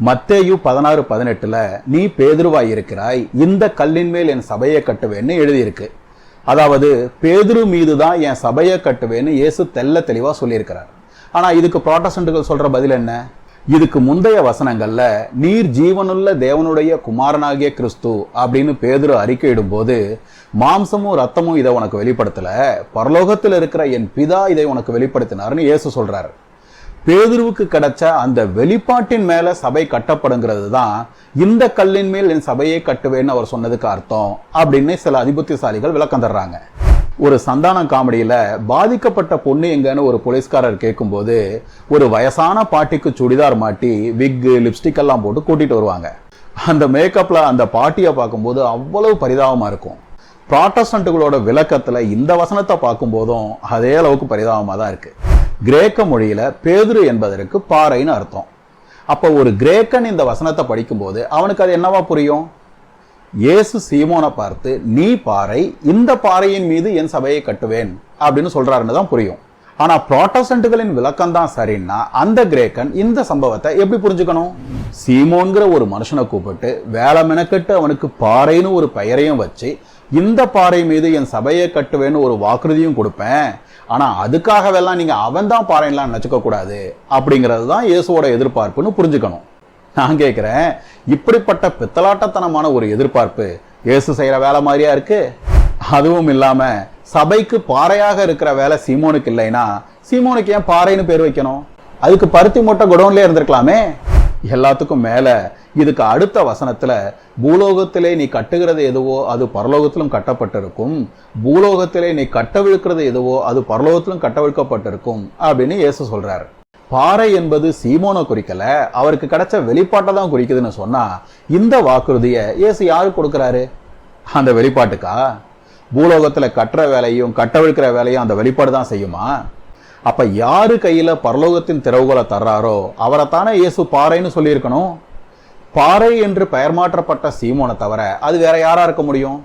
மத்தேயு பதினாறு பதினெட்டுல நீ பேதுருவாய் இருக்கிறாய். இந்த கல்லின் மேல் என் சபையை கட்டுவேன்னு எழுதியிருக்கு. அதாவது பேதுரு மீது தான் என் சபையை கட்டுவேன்னு இயேசு தெல்ல தெளிவா சொல்லியிருக்கிறார். ஆனா இதுக்கு ப்ராட்டஸ்டன்ட்டுகள் சொல்ற பதில் என்ன? இதுக்கு முந்தைய வசனங்கள்ல நீர் ஜீவனுள்ள தேவனுடைய குமாரனாகிய கிறிஸ்து அப்படின்னு பேதுரு அறிக்கையிடும் போது மாம்சமும் ரத்தமும் இதை உனக்கு வெளிப்படுத்தல. பரலோகத்தில் இருக்கிற என் பிதா இதை உனக்கு வெளிப்படுத்தினார்னு இயேசு சொல்றாரு. பேதுருவுக்கு கிடைச்ச அந்த வெளிப்பாட்டின் மேல சபை கட்டப்படுங்கிறது தான் இந்த கல்லின் மேல் என் சபையை கட்டுவேன்னு அவர் சொன்னதுக்கு அர்த்தம் அப்படின்னு சில அதிபுத்திசாலிகள் விளக்கம் தர்றாங்க. ஒரு சந்தானம் காமெடியில பாதிக்கப்பட்ட பொண்ணு எங்கன்னு ஒரு போலீஸ்காரர் கேட்கும்போது ஒரு வயசான பாட்டிக்கு சுடிதார் மாட்டி விக்கு லிப்ஸ்டிக் எல்லாம் போட்டு கூட்டிட்டு வருவாங்க. அந்த மேக்கப்ல அந்த பாட்டியை பார்க்கும்போது அவ்வளவு பரிதாபமா இருக்கும். ப்ராட்டஸ்டன்ட்டுகளோட விளக்கத்துல இந்த வசனத்தை பார்க்கும்போதும் அதே அளவுக்கு பரிதாபமா தான் இருக்கு. கிரேக்க மொழியில பேதுரு என்பதற்கு பாறைன்னு அர்த்தம். அப்போ ஒரு கிரேக்கன் இந்த வசனத்தை படிக்கும்போது அவனுக்கு அது என்னவா புரியும்? இயேசு சீமோனை பார்த்து நீ பாறை இந்த பாறையின் மீது என் சபையை கட்டுவேன் அப்படின்னு சொல்றாருன்னு தான் புரியும். ஆனா ப்ராட்டஸ்டன்ட்டுகளின் விளக்கம் தான் சரின்னா அந்த கிரேக்கன் இந்த சம்பவத்தை எப்படி புரிஞ்சுக்கணும்? சீமோன்கிற ஒரு மனுஷனை கூப்பிட்டு வேலை மெனக்கெட்டு அவனுக்கு பாறைன்னு ஒரு பெயரையும் வச்சு இந்த பாறை மீது என் சபையை கட்டுவேன்னு ஒரு வாக்குறுதியும் கொடுப்பேன். ஆனா அதுக்காகவெல்லாம் நீங்க அவன் தான் பாறைலாம் நினைச்சுக்க கூடாது. அப்படிங்கிறது தான் இயேசுவோட எதிர்பார்ப்புன்னு புரிஞ்சுக்கணும். நான் கேட்கிறேன் இப்படிப்பட்ட பித்தலாட்டத்தனமான ஒரு எதிர்பார்ப்பு இயேசு செய்யற வேலை மாதிரியா இருக்கு? அதுவும் இல்லாம சபைக்கு பாறையாக இருக்கிற வேலை சீமோனுக்கு இல்லைன்னா சீமோனுக்கு ஏன் பாறைன்னு பேர் வைக்கணும்? அதுக்கு பருத்தி மூட்டை குடோன்லயே இருந்திருக்கலாமே. எல்லாத்துக்கும் மேல இதுக்கு அடுத்த வசனத்துல பூலோகத்திலே நீ கட்டுகிறது எதுவோ அது பரலோகத்திலும் கட்டப்பட்டிருக்கும். பூலோகத்திலே நீ கட்டவிழ்க்கிறது எதுவோ அது பரலோகத்திலும் கட்டவிழ்க்கப்பட்டிருக்கும் அப்படின்னு இயேசு சொல்றாரு. பாறை என்பது சீமோனை குறிக்கல அவருக்கு கிடைச்ச வெளிப்பாட்டை தான் குறிக்குதுன்னு சொன்னா இந்த வாக்குறுதியை இயேசு யாரு கொடுக்கிறாரு? அந்த வெளிப்பாட்டுக்கா? பூலோகத்துல கட்டுற வேலையும் கட்டவிழ்க்கிற வேலையும் அந்த வெளிப்பாடு தான் செய்யுமா? அப்ப யாரு கையில பரலோகத்தின் திறவுகளை தர்றாரோ அவரை தானே இயேசு பாறைன்னு சொல்லியிருக்கணும்? பாறை என்று பெயர் மாற்றப்பட்ட சீமோனை தவிர அது வேற யாரா இருக்க முடியும்?